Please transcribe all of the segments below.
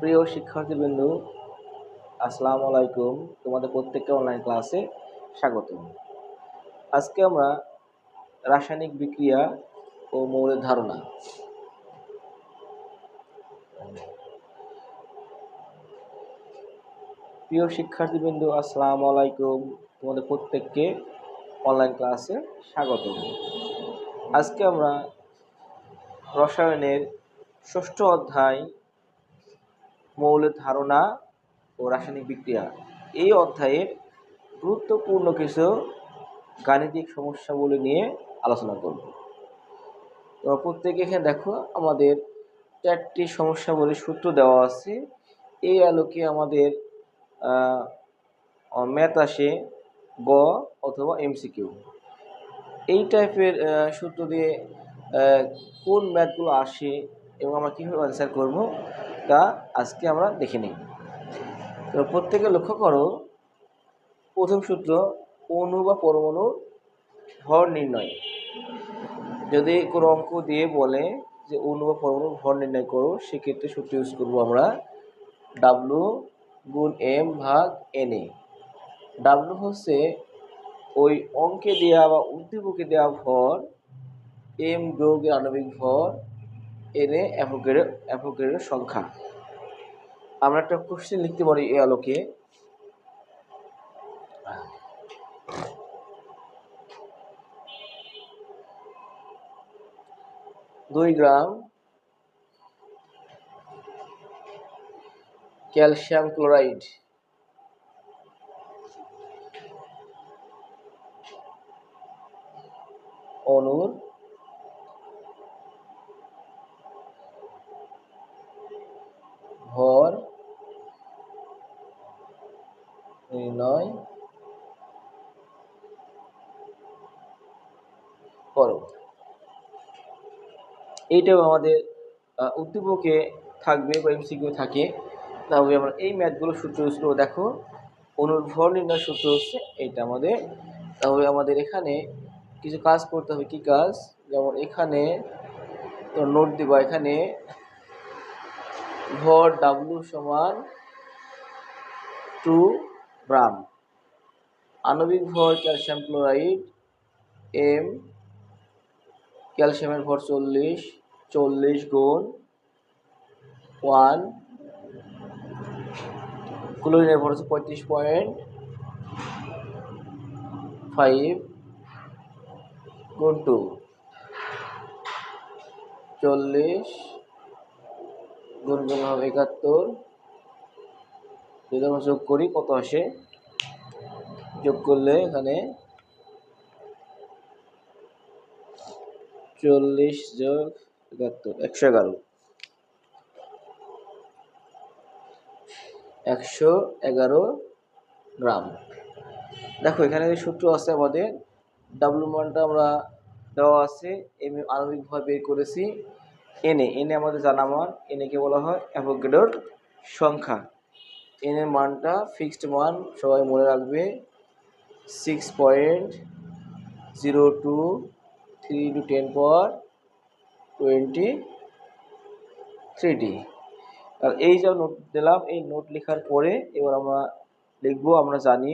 প্রিয় শিক্ষার্থীবৃন্দ, আসসালামু আলাইকুম। তোমাদের প্রত্যেককে অনলাইন ক্লাসে স্বাগত আজকে আমরা রাসায়নিক বিক্রিয়া ও মৌলের ধারণা। প্রিয় শিক্ষার্থীবৃন্দ, আসসালামু আলাইকুম। তোমাদের প্রত্যেককে অনলাইন ক্লাসে স্বাগত আজকে আমরা রসায়নের ষষ্ঠ অধ্যায় মৌলের ধারণা ও রাসায়নিক বিক্রিয়া। এই অধ্যায়ের গুরুত্বপূর্ণ কিছু গাণিতিক সমস্যাগুলি নিয়ে আলোচনা করব। তোমরা প্রত্যেকে এখানে দেখো, আমাদের চারটি সমস্যাবলীর সূত্র দেওয়া আছে। এই আলোকে আমাদের ম্যাথ আসে গ অথবা এমসিকিউ এই টাইপের সূত্র দিয়ে কোন ম্যাথগুলো আসে এবং আমরা কীভাবে অ্যান্সার করব তা আজকে আমরা দেখে নিই। তো প্রত্যেকে লক্ষ্য করো, প্রথম সূত্র অণু বা পরমাণুর ভর নির্ণয়। যদি কোনো অঙ্ক দিয়ে বলে যে অণু বা পরমাণুর ভর নির্ণয় করো, সেক্ষেত্রে সূত্র ইউজ করব আমরা ডাব্লু গুণ এম ভাগ এন এ ডাব্লু হচ্ছে ওই অঙ্কে দেওয়া বা উদ্দীপকে দেওয়া ভর এম যোগের আণবিক ভর এনে অ্যাভোগেডের অ্যাভোগেডের সংখ্যা। আমরা একটা কোশ্চেন লিখতে পারি এই আলোকে। দুই গ্রাম ক্যালসিয়াম ক্লোরাইড। অনুর ভর, নির্ণয় করো এইটাও আমাদের উদ্দীপকে থাকবে বা এমসিকিউ থাকে। তাহলে আমরা এই ম্যাথগুলো সূত্র করব দেখো, অনুর ভর নির্ণয় সূত্র হচ্ছে এইটা আমাদের। তাহলে আমাদের এখানে কিছু কাজ করতে হবে। কি কাজ? যেমন এখানে তো নোট দিব, এখানে ভর ডাব্লু সমান টু গ্রাম আণবিক ভর ক্যালসিয়াম ক্লোরাইড এম ক্যালসিয়ামের ভর চল্লিশ চল্লিশ গুণ ওয়ান ক্লোরিনের ভর হচ্ছে পঁয়ত্রিশ পয়েন্ট ফাইভ গুণ টু চল্লিশ গুণ হবে একাত্তর। যদি আমরা যোগ করি, কত আসে? যোগ করলে এখানে চল্লিশ যোগ একাত্তর, একশো এগারো। একশো এগারো গ্রাম। দেখো, এখানে যে সূত্র আছে আমাদের ডাব্লু মানটা আমরা দেওয়া আছে এম আণবিকভাবে বের করেছি। এনে এনে আমাদের জানা মান এনে কে বলা হয় অ্যাভোগেডোর সংখ্যা। এনের মানটা ফিক্সড মান সবাই মনে রাখবে six point zero two three two ten পর টোয়েন্টি থ্রিটি আর এই যা নোট দিলাম, এই নোট লেখার পরে এবার আমরা লিখব, আমরা জানি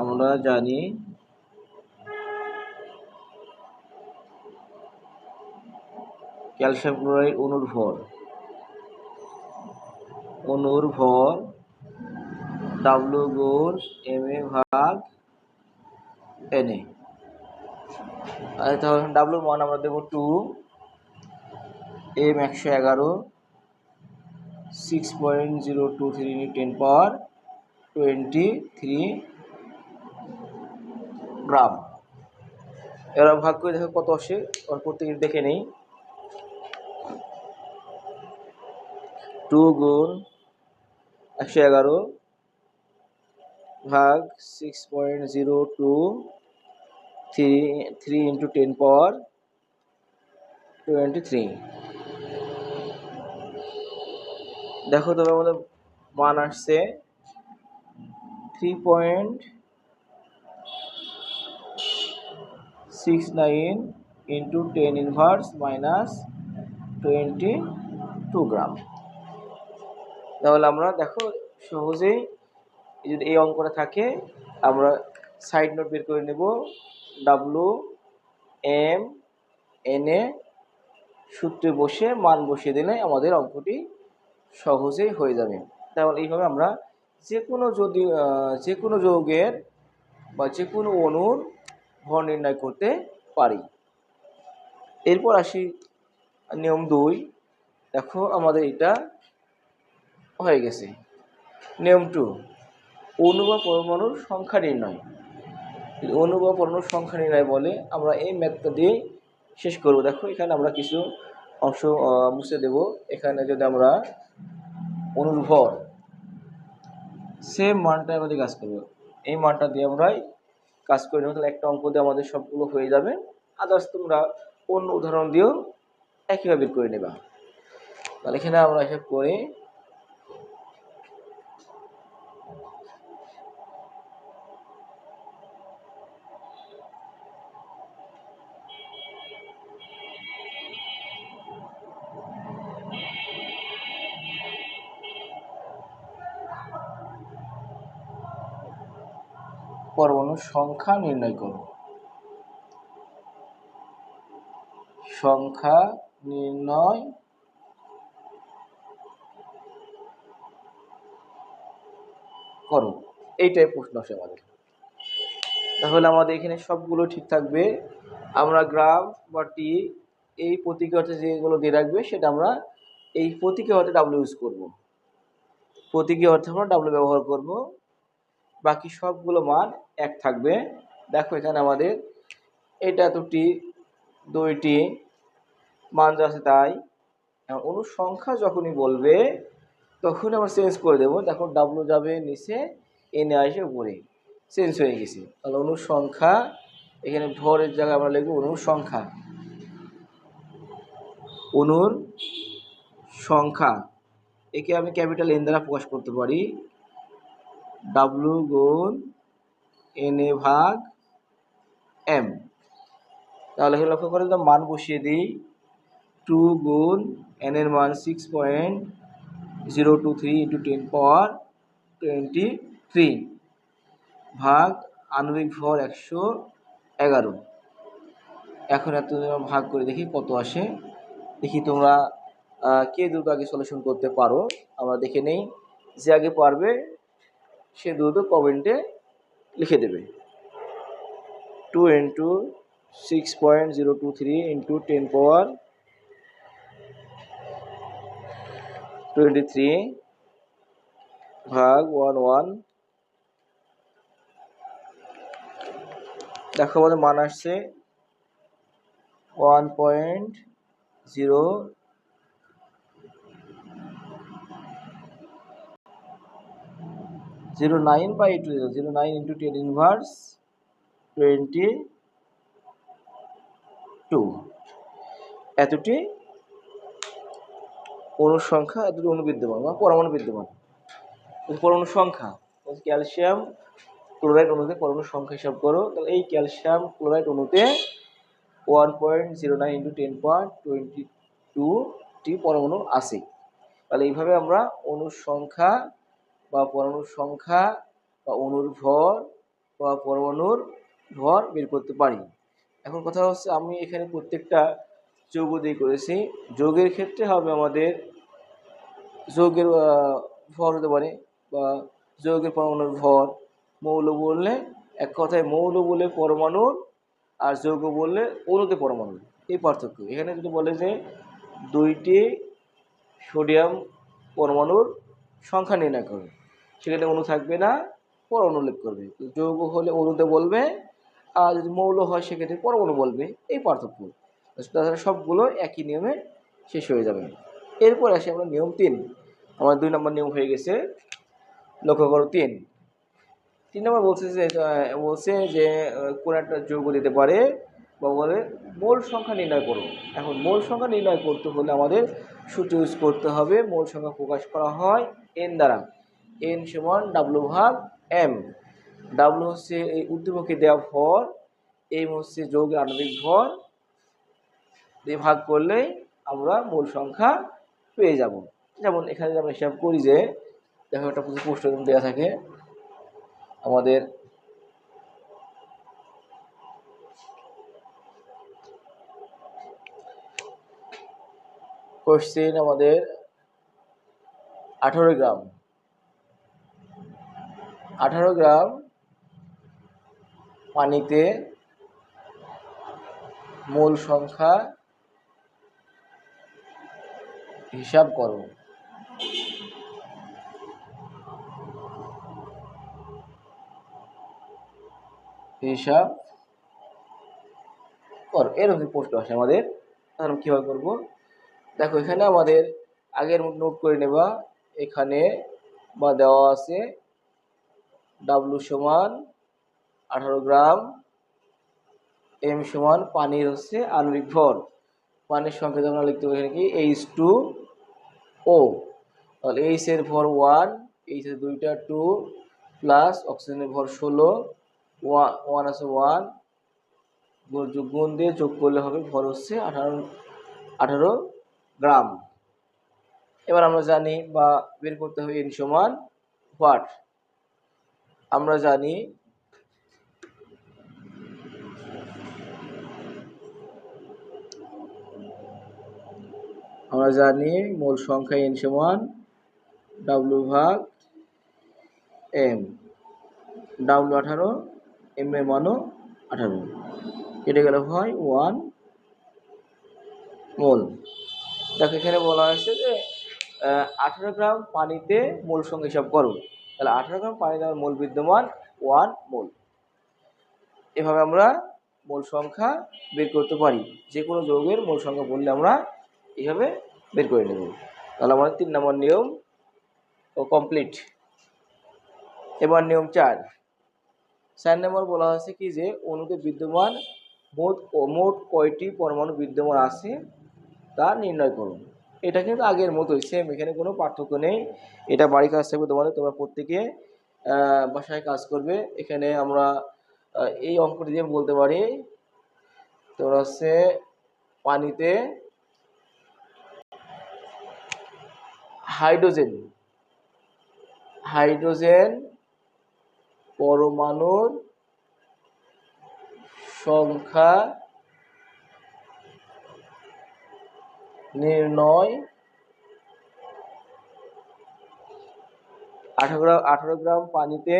আমরা জানি ক্যালসিয়াম ক্লোরাইড অনুর ভর। অনুর ভর ডাব্লু গুণ এম এ ভাগ এন এ তাহলে ডাব্লুর মান আমরা দেবো টু এম একশো এগারো six point zero two three ten power twenty three gram. এরা ভাগ করে দেখো কত আসে? প্রত্যেকে দেখে নেই। টু গুণ একশো এগারো ভাগ six point zero two three three into ten power twenty three দেখো তবে আমাদের মান আসছে three point six nine into ten inverse minus twenty two gram তাহলে আমরা দেখো সহজেই যদি এই অঙ্কটা থাকে, আমরা সাইড নোট বের করে নেব ডাব্লু এম এন এ সূত্রে বসে মান বসিয়ে দিলে আমাদের অঙ্কটি সহজেই হয়ে যাবে। তাহলে এইভাবে আমরা যে কোনো যদি যে কোনো যৌগের বা যে কোনো অণুর ভর নির্ণয় করতে পারি। এরপর আসি নিয়ম দুই। দেখো আমাদের এটা হয়ে গেছে। নিয়ম টু অণু বা পরমাণুর সংখ্যা নির্ণয়। অণু বা পরমাণুর সংখ্যা নির্ণয় বলে, আমরা এই ম্যাথটা দিয়ে শেষ করব। দেখো এখানে আমরা কিছু অংশ মুছে দেব। এখানে যদি আমরা অণুর ভর সেম মানটা আমাদের কাজ করব। এই মানটা দিয়ে আমরাই কাজ করে নেব, তাহলে একটা অঙ্ক দিয়ে আমাদের সবগুলো হয়ে যাবে। আদার্স তোমরা অন্য উদাহরণ দিয়েও একইভাবে করে নেবা। তাহলে এখানে আমরা এসব করে পরমাণুর সংখ্যা নির্ণয় করো। সংখ্যা নির্ণয় করো। এইটাই প্রশ্ন আসে আমাদের। তাহলে আমাদের এখানে সবগুলো ঠিক থাকবে। আমরা গ্রাম বা টি এই প্রতীকে অর্থে যেগুলো দিয়ে রাখবে, সেটা আমরা এই প্রতীকে অর্থে ডাব্লিউ ইউজ করব। প্রতীকী অর্থে আমরা ডাব্লিউ ব্যবহার করব। বাকি সবগুলো মান এক থাকবে। দেখো এখানে আমাদের এটা দুটি, দুইটি মান যা আছে তাই। অনুসংখ্যা যখনই বলবে, তখনই আমরা চেঞ্জ করে দেবো। দেখো ডাব্লু যাবে নিচে এনে আসে উপরে। চেঞ্জ হয়ে গেছে। তাহলে অনুসংখ্যা, এখানে ভরের জায়গায় আমরা লিখব অনুসংখ্যা। অনুর সংখ্যা। একে আমি ক্যাপিটাল এন দ্বারা প্রকাশ করতে পারি। ডাব্লু গুণ এন এ ভাগ এম তাহলে এখানে লক্ষ্য করে মান বসিয়ে দিই। টু গুণ এন এর মান six point zero two three into ten power twenty three ভাগ আণবিক ভর একশো এগারো। এখন এত ভাগ করে দেখি কত আসে, দেখি তোমরা কে দ্রুত আগে সলিউশন করতে পারো? আমরা দেখে নেই। যে আগে পারবে সে দ্রুত কমেন্টে লিখে দেবে। Two into six point zero two three into ten power twenty three ভাগ ওয়ান ওয়ান দেখো আমাদের মান আসছে one point zero zero nine by two zero zero nine into ten inverse twenty two এতটি অনুসংখ্যা, এতটি অনুবিদ্যমান বা পরমাণু বিদ্যমান। পরমাণু সংখ্যা ক্যালসিয়াম ক্লোরাইড অণুতে পরমাণু সংখ্যা হিসাব করো। তাহলে এই ক্যালসিয়াম ক্লোরাইড অণুতে one point zero nine into ten point twenty টুটি পরমাণু আছে। তাহলে এইভাবে আমরা অণুর সংখ্যা বা পরমাণুর সংখ্যা বা অণুর ভর বা পরমাণুর ভর বের করতে পারি। এখন কথা হচ্ছে আমি এখানে প্রত্যেকটা যৌগ দিয়ে করেছি। যোগের ক্ষেত্রে হবে আমাদের যৌগের ভর হতে পারে বা যৌগের পরমাণুর ভর। মৌল বললে এক কথায় মৌল বলে পরমাণুর আর যৌগ বললে অণুতে পরমাণু এই পার্থক্য। এখানে যদি বলে যে দুইটি সোডিয়াম পরমাণুর সংখ্যা নির্ণয় করবে সেখানে অণু থাকবে না পরমাণু উল্লেখ করবে। যৌগ হলে অণুতে বলবে, আর যদি মৌল হয় সেক্ষেত্রে পরমাণু বলবে। এই পার্থক্য। তাছাড়া সবগুলো একই নিয়মে শেষ হয়ে যাবে। এরপর আসে আমরা নিয়ম তিন। আমার দুই নম্বর নিয়ম হয়ে গেছে। লক্ষ্য করো তিন। তিন নম্বর বলছে যে বলছে যে কোন একটা যৌগ দিতে পারে বা বলে মোল সংখ্যা নির্ণয় করো। এখন মোল সংখ্যা নির্ণয় করতে হলে আমাদের সূত্র ইউজ করতে হবে। মোল সংখ্যা প্রকাশ করা হয় এন দ্বারা। এন সমান ডাব্লু ভাগ এম ডাব্লু হচ্ছে এই উদ্দীপকে দেওয়া ভর এম হচ্ছে যৌগের আণবিক ভর। দিয়ে ভাগ করলেই আমরা মূল সংখ্যা পেয়ে যাব। যেমন এখানে আমরা হিসাব করি যে, দেখো একটা প্রশ্ন দেওয়া থাকে। আমাদের কোশ্চেন আমাদের আঠারো গ্রাম। আঠারো গ্রাম পানিতে মোল সংখ্যা হিসাব করো। হিসাব কর। এরকম প্রশ্ন আসে আমাদের। তাহলে কীভাবে করব? দেখো, এখানে আমাদের আগের নোট করে নেবা। এখানে বা দেওয়া আছে ডাব্লু সমান আঠারো গ্রাম এম সমান পানির হচ্ছে আণবিক ভর। পানির সংখ্যা আমরা লিখতে পারি এখানে কি? এইচ টু ও তাহলে এইচ ভর ওয়ান এইচ এর দুইটা টু প্লাস অক্সিজেনের ভর ষোলো ওয়ান আছে ওয়ান গুণ দিয়ে যোগ করলে হবে ভর হচ্ছে আঠারো আঠারো গ্রাম। এবার আমরা জানি বা বের করতে হবে এন সমান হোয়াট আমরা জানি আমরা জানি মূল সংখ্যা এন সমান ডাব্লু ভাগ এম ডাব্লু আঠারো এম এর মানও আঠারো। কেটে গেলে হয় ওয়ান মোল। দেখো এখানে বলা হয়েছে যে আঠারো গ্রাম পানিতে মোল সংখ্যা হিসাব করো। তাহলে আঠারো গ্রাম পানিতে আমার মোল বিদ্যমান ওয়ান মোল। এভাবে আমরা মোল সংখ্যা বের করতে পারি। যে কোনো যৌগের মোল সংখ্যা বললে আমরা এইভাবে বের করে নেব। তাহলে আমাদের তিন নম্বর নিয়ম ও কমপ্লিট এবার নিয়ম চার। চার নম্বর বলা হয়েছে কি যে, অণুতে বিদ্যমান মোট মোট কয়টি পরমাণু বিদ্যমান আছে তা নির্ণয় করুন। এটা কিন্তু আগের মতোই সেম এখানে কোনো পার্থক্য নেই। এটা বাড়ি কাজ থাকবে তোমাদের, তোমরা প্রত্যেকে বাসায় কাজ করবে। এখানে আমরা এই অঙ্কটি দিয়ে বলতে পারি, তোমরা হচ্ছে পানিতে হাইড্রোজেন হাইড্রোজেন পরমাণুর সংখ্যা নির্ণয় আঠারো গ্রাম আঠারো গ্রাম পানিতে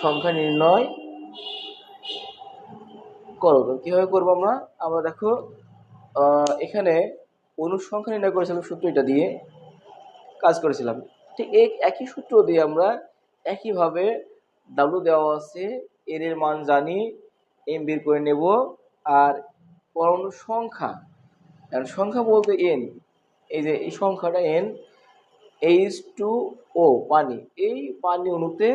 সংখ্যা নির্ণয় করো। কীভাবে করব আমরা? আমরা দেখো এখানে অনুসংখ্যা নির্ণয় করেছিলাম সূত্র এটা দিয়ে, কাজ করেছিলাম। ঠিক একই সূত্র দিয়ে আমরা একইভাবে ডাব্লু দেওয়া আছে এর এর মান জানি এম বের করে নেব, আর পরমাণু সংখ্যা। সংখ্যা বলতে এন এই যে এই সংখ্যাটা এন এইচ টু ও পানি। এই পানি অণুতে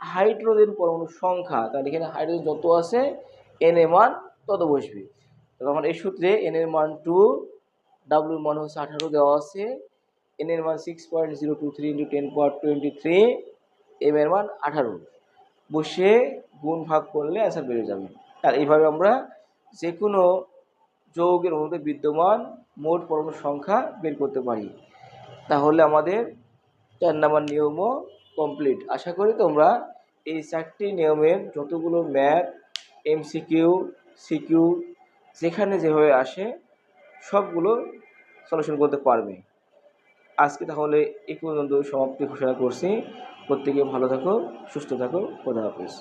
হাইড্রোজেন পরমাণুর সংখ্যা, তাহলে এখানে হাইড্রোজেন যত আছে এন এর মান তত বসবে। তখন এই সূত্রে এন এর মান টু ডাব্লিউর মান হচ্ছে আঠারো দেওয়া আছে এন এর মান six point zero two three into ten point twenty three M এর মান আঠারো। বসে গুণ ভাগ করলে অ্যান্সার বেড়ে যাবে। আর এইভাবে আমরা যে কোনো যৌগের মধ্যে বিদ্যমান মোট পরমাণু সংখ্যা বের করতে পারি। তাহলে আমাদের চার নাম্বার নিয়মও কমপ্লিট আশা করি তোমরা এই চারটি নিয়মের যতগুলো ম্যাথ এমসিকিউ সিকিউ যেখানে যেভাবে আসে, সবগুলো সলিউশন করতে পারবে। আজকে তাহলে এই পর্যন্ত সমাপ্তি ঘোষণা করছি। প্রত্যেকে ভালো থাকো সুস্থ থাকো। খোদা হাফিজ।